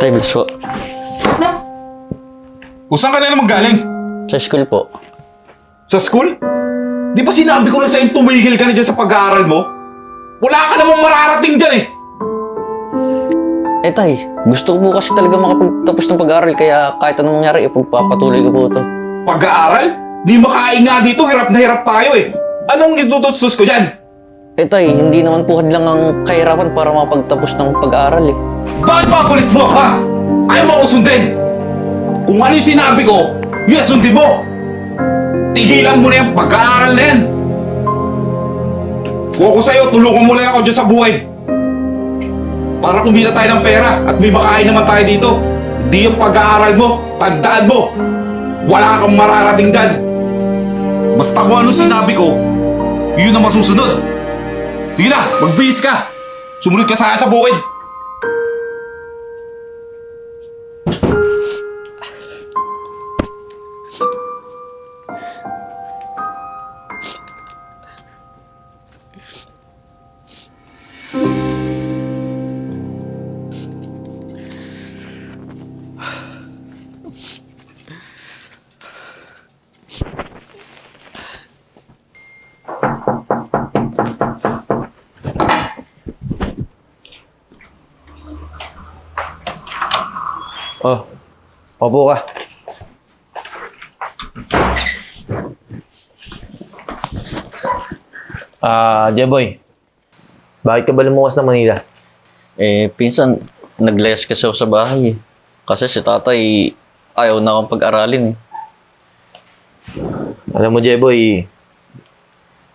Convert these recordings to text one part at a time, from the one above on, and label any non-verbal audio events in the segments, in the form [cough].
Tay, bilis po. Kung saan ka na naman galing? Sa school po. Sa school? Di ba sinabi ko na sa'yo tumigil ka na dyan sa pag-aaral mo? Wala ka namang mararating dyan eh! Eh tay, gusto ko po kasi talaga makapagtapos ng pag-aaral kaya kahit anong mangyari, ipagpapatuloy ko po ito. Pag-aaral? Di makain nga dito, hirap na hirap tayo eh! Anong itutustos ko dyan? Eh tay, hindi naman po hadlang ang kahirapan para makapagtapos ng pag-aaral eh. Bakit pa kulit mo, ha? Ayaw mo ko sundin! Kung ano sinabi ko, yun sundin mo! Tigilan mo na yung pag-aaral na yan! Kung ako sa'yo, tulungan mo lang ako dyan sa buhay! Para kumita tayo ng pera at may makain naman tayo dito. Di yung pag-aaral mo, tandaan mo! Wala kang mararating dyan! Basta kung ano sinabi ko, yun ang masusunod! Sige na, magbihis ka! Sumunod ka sa sa bukid! Oh, opo ka. Ah, Jeboy. Bakit ka ba lumuwas ng Manila? Eh, pinsan, naglayas kasi ako sa bahay eh. Kasi si tatay, ayaw na akong pag-aralin eh. Alam mo, Jeboy,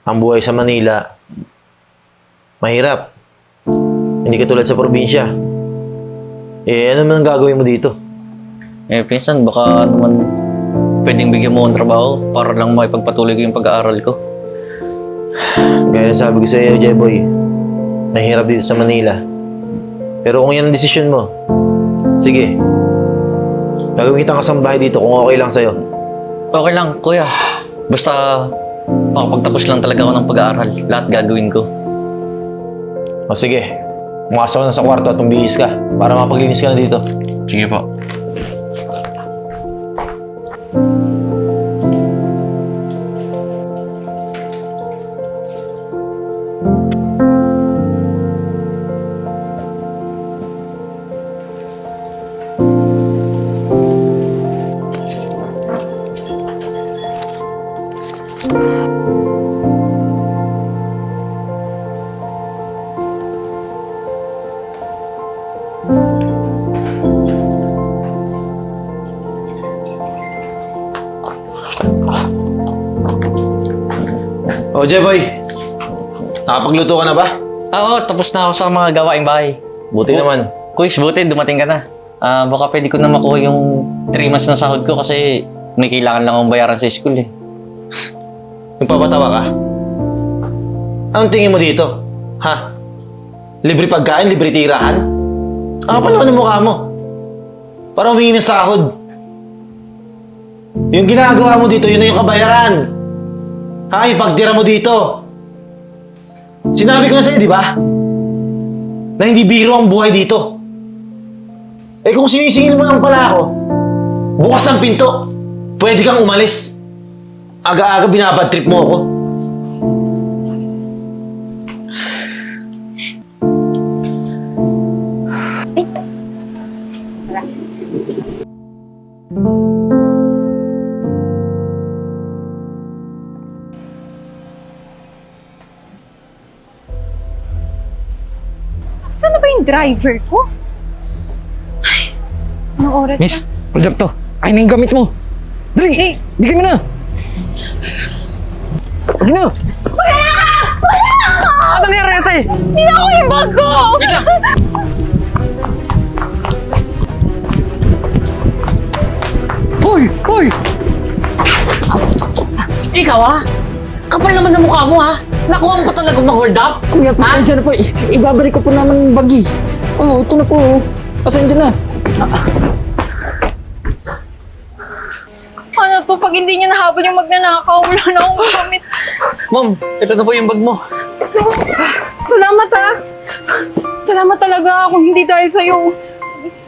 ang buhay sa Manila, mahirap. Hindi katulad sa probinsya. Eh, ano man ang gagawin mo dito? Eh, pinsan, baka naman pwedeng bigyan mo ng trabaho para lang makipagpatuloy ko yung pag-aaral ko. Gaya sabi ko sa iyo, Jeboy, mahirap dito sa Manila. Pero kung yan ang desisyon mo, sige. Gagawin kitang kasambahay dito kung okay lang sa'yo. Okay lang, kuya. Basta makapagtapos lang talaga ako ng pag-aaral. Lahat gagawin ko. O sige, pumasok ka na sa kwarto at umbihis ka para mapaglinis ka na dito. Sige po. O Jeboy, nakapagluto ka na ba? Ah, Oo, tapos na ako sa mga gawaing bahay. Buti Bu- naman. Kuis, buti dumating ka na. Ah, baka pwede ko na makuha yung 3 months na sahod ko kasi may kailangan lang akong bayaran sa school eh. Nagpapatawa ka? Anong tingin mo dito? Ha? Libre pagkain, libre tirahan? Ang kapal naman ng mukha mo. Para humingi ng sahod. Yung ginagawa mo dito, yun na yung kabayaran. Ha? Yung mo dito. Sinabi ko na sa'yo, di ba? Na hindi biro ang buhay dito. Eh kung sinisingil mo lang pala ako, bukas ang pinto. Pwede kang umalis. Aga-aga binabad trip mo ako. Driver ko? Ay, anong oras Miss, na? proyekto. Ay na yung gamit mo. Dali! Eh, Bigyan mo na! Bigyan na! wala ka! Wala ka! Ano nangyari ate? Hindi ako yung bag ko! Hoy! Hoy! Ikaw ah? Kapal naman ng mukha mo ha? Nakuha mo pa talaga mag-hold up? Kuya, pasensya na po. I- ibabalik ko po naman ng bagi. Oo, oh, ito na po. oh. Pasensya na. Ano to, pag hindi niya nahabol yung magnanakaw, wala na akong gamit. Ma'am, ito na po yung bag mo. Salamat ah. Salamat talaga kung hindi dahil sa'yo.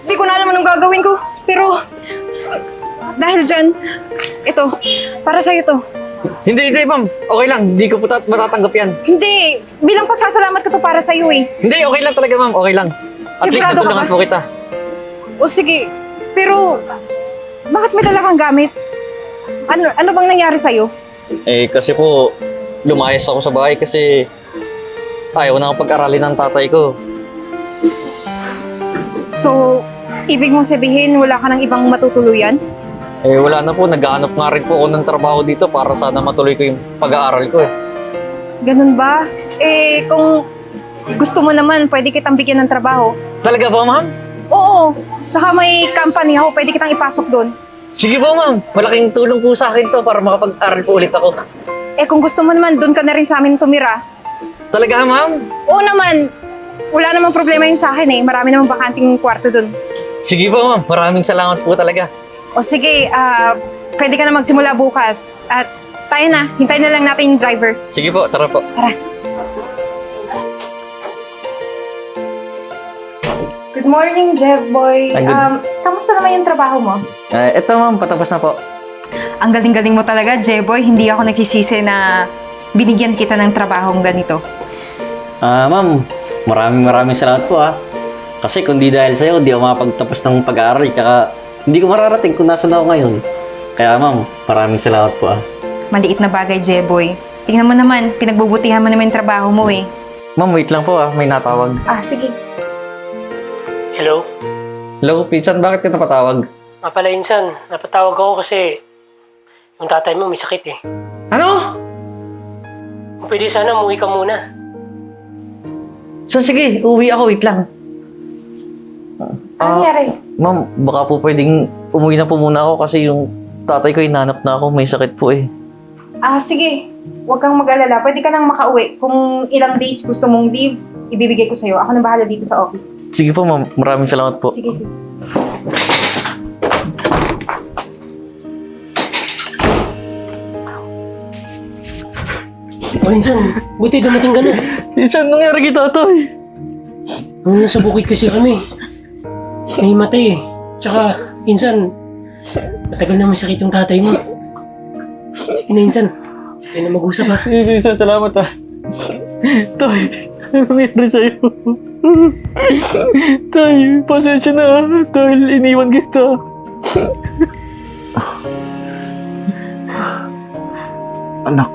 Hindi ko na alam anong gagawin ko. Pero, dahil dyan, ito, para sa'yo to. Hindi, hindi ma'am. Okay lang. Hindi ko putat matatanggap yan. Hindi, bilang pasasalamat ko to para sa'yo eh. Hindi, okay lang talaga ma'am. Okay lang. At least Sigurado ka natulungan ba? po kita. O sige, pero, bakit may dala kang gamit? Ano, ano bang nangyari sa'yo? Eh, kasi po, lumayas ako sa bahay kasi ayaw na akong pag-aralin ng tatay ko. So, ibig mong sabihin wala ka ng ibang matutuluyan? Eh, wala na po. Naghahanap nga rin po ako ng trabaho dito para sana matuloy ko yung pag-aaral ko eh. Ganun ba? Eh, kung gusto mo naman, pwede kitang bigyan ng trabaho. Talaga po, ma'am? Oo, tsaka may company ako, pwede kitang ipasok doon. Sige po, ma'am. Malaking tulong po sa akin to para makapag-aral po ulit ako. Eh, kung gusto mo naman, doon ka na rin sa amin tumira. Talaga, ma'am? Oo naman, wala namang problema yun sa akin eh. Marami namang bakanting kwarto doon. Sige po, ma'am. Maraming salamat po talaga. O sige, ah, pwede ka na magsimula bukas. At tayo na, hintayin na lang natin yung driver. Sige po, tara po. Good morning, Jeff Boy. Ay, good- Um, kamusta naman yung trabaho mo? Eh, eto, ma'am. Patapos na po. Ang galing-galing mo talaga, Jeboy. Hindi ako nagsisisi na binigyan kita ng trabahong ganito. Ah, ma'am. Maraming maraming salamat po ah. Kasi kung di dahil sa'yo, di ako makapagtapos ng pag-aaral. Tsaka hindi ko mararating kung nasan ako ngayon. Kaya ma'am, maraming salamat po ah. Maliit na bagay, Jeboy. Tingnan mo naman, pinagbubutihan mo naman yung trabaho mo eh. Ma'am, wait lang po ah. May natawag. Ah, sige. Hello? Hello, Pinsan. Bakit ka napatawag? Mapala insan, napatawag ako kasi yung tatay mo may sakit eh. Ano? Kung pwede sana, umuwi ka muna. So sige, uwi ako. Wait lang. Ano Ah, nangyari? Ma'am, baka po pwedeng umuwi na po muna ako kasi yung tatay ko hinanap na ako. May sakit po eh. Ah, sige. Huwag kang mag-alala. Pwede ka nang makauwi. Kung ilang days gusto mong leave, ibibigay ko sa'yo. Ako na bahala dito sa office. Sige po ma'am, maraming salamat po. Sige, sige. O insan, buti dumating ka na. Pinsan, nangyari kay tatay? Nung nasa bukid kasi kami, nahimatay eh. Tsaka, insan, matagal na may sakit yung tatay mo. Sige na tayo na mag-usap ha. Pinsan, salamat ah. Tay, ano nangyari sa'yo? Tay, pasensya na ah, dahil iniwan kita. Anak,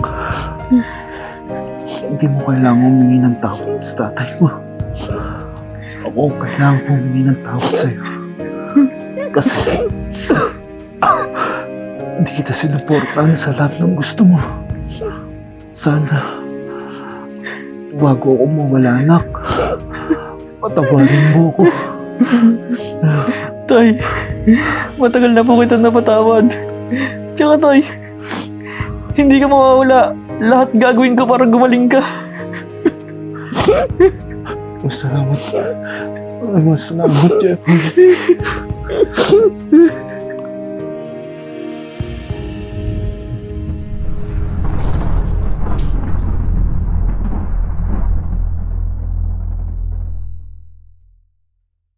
hindi mo kailangan humingi ng tawad sa tatay mo. Ako ang kailangan kong humingi ng tawad sa'yo. Kasi hindi kita sinuportahan sa lahat ng gusto mo. Sana bago ako mawala anak, patawarin mo ko. Tay, matagal na po kita napatawad. Tsaka tay, hindi ka mawawala. Lahat gagawin ko para gumaling ka. [laughs] Allahumma salamat Allahumma salamat Allahumma